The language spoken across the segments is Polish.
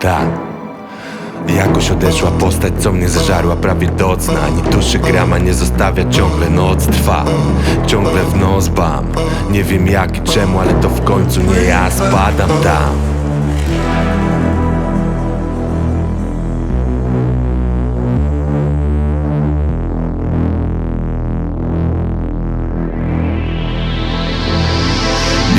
Tak. Jakoś odeszła postać, co mnie zażarła prawie docna. Ani duszy grama nie zostawia, ciągle noc trwa. Ciągle w nos bam. Nie wiem jak i czemu, ale to w końcu nie ja. Spadam tam.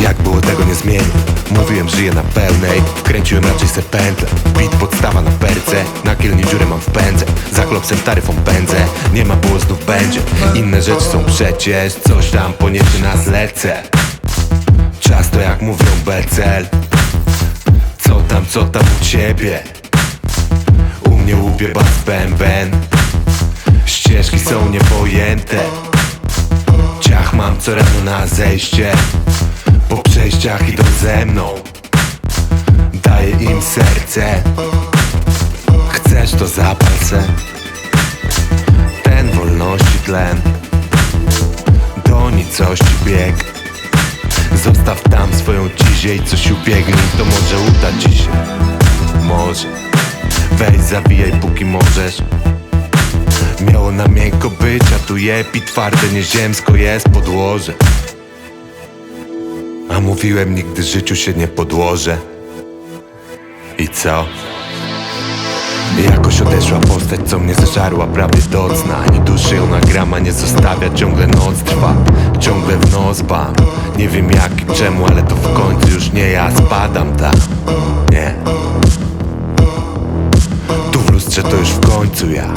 Jak było tego nie zmienię Mówiłem żyję na pełnej. Wkręciłem raczej se pętlę Bit podstawa na perce. Na kielni dziurę mam w pędze. Za klopsem taryfą pędzę. Nie ma było znów będzie. Inne rzeczy są przecież. Coś tam poniesie nas lecę. Czas to jak mówią becel. Co tam, co tam u ciebie? U mnie łupie bas bęben Ścieżki są niepojęte. Ciach mam co rano na zejście Po przejściach idą ze mną. Daję im serce. Chcesz to zapal se Ten wolności tlen. Do nicości bieg. Zostaw tam swoją cizię coś ubiegnij. To może uda ci się. Może. Weź zawijaj póki możesz. Miało na miękko być, a tu jepi twarde nieziemsko jest podłoże A mówiłem nigdy życiu się nie podłożę. I co? Jakoś odeszła postać, co mnie zażarła prawie do cna. Ani duszy ją na grama nie zostawia, ciągle noc trwa. Ciągle w nos bam Nie wiem jak i czemu, ale to w końcu już nie ja spadam tam. Nie. Tu w lustrze to już w końcu ja